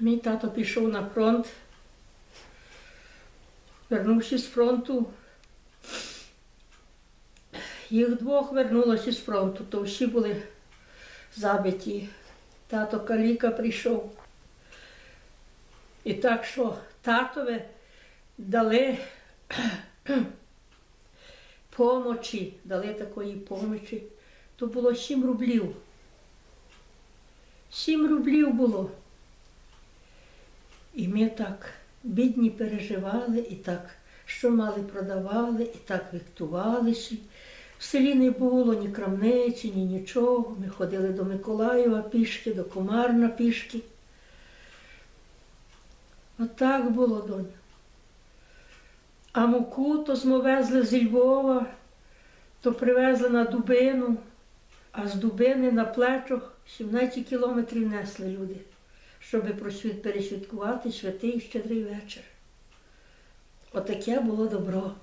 Мій тато пішов на фронт. Вернувшись з фронту, їх двох вернулося з фронту, то всі були забиті. Тато каліка прийшов. І так що татове дали помочі, дали такої помочі, то було 7 рублів. 7 рублів було. І ми так бідні переживали, і так, що мали, продавали, і так віктувалися. В селі не було ні крамниці, ні нічого. Ми ходили до Миколаєва пішки, до Комарна пішки. Отак було, доню. А муку то змовезли зі Львова, то привезли на Дубину, а з Дубини на плечах 17 кілометрів несли люди, щоб пересвяткувати святий щедрий вечір. Отаке було добро.